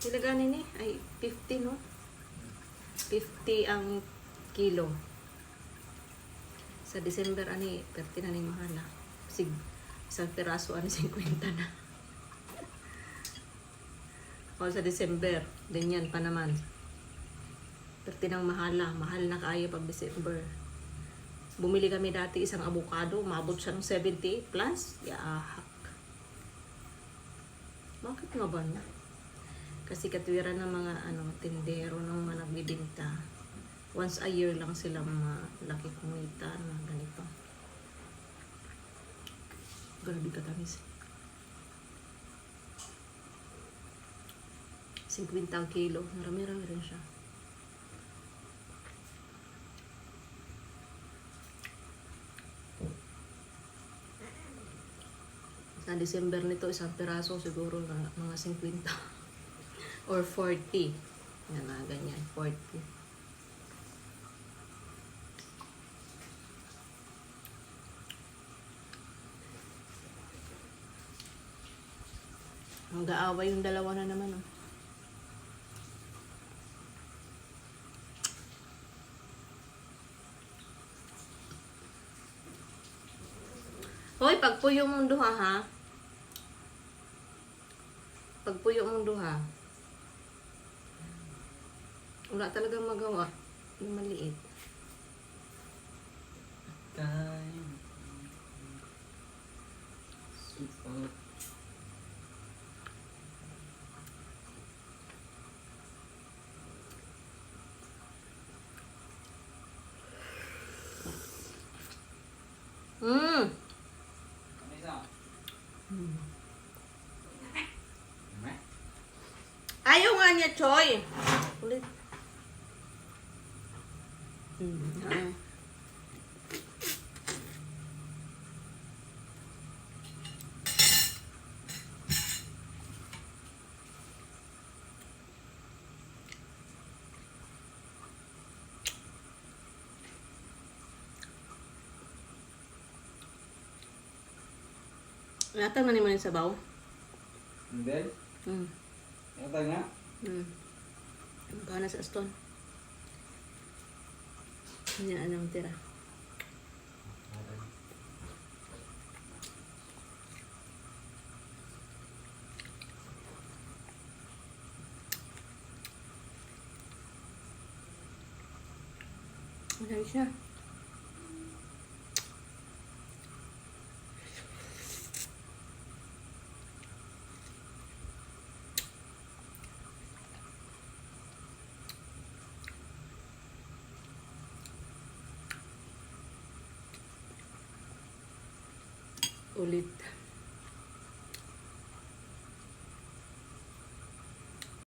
Sila ganin eh. Ay, 50 no? 50 ang kilo. Sa December ani, perti na ni mahala. Sig isang piraso ani 50 na. o sa December, ganyan pa naman. Perti ng mahala, mahal na kaya pag December. Bumili kami dati isang avocado, mabot siya ng 70 plus. Yaak. Bakit nga ba na? Kasi katwiran ng mga ano, tindero ng mga nagbibinta. Once a year lang sila malaki kumita na ganito. Grabe katamis. 50 ang kilo. Marami-rami rin siya. Sa December nito, isang piraso siguro na mga 50 or 40. Yan na, ganyan, 40. Ang gaaway yung dalawa na naman. Oh. Hoy, pagpuyo mong duha ha. Pagpuyo mong duha. Wala talagang magawa. Yung maliit. Time. Super. Hmm. Ano? Ayaw nga niya, Choy. Ulit. Mm. Natang na naman yung sabaw. Hindi? Mm. Ito nga? Hmm. Magkano sa aston? Yan anong tira. Wala siya. Ulit.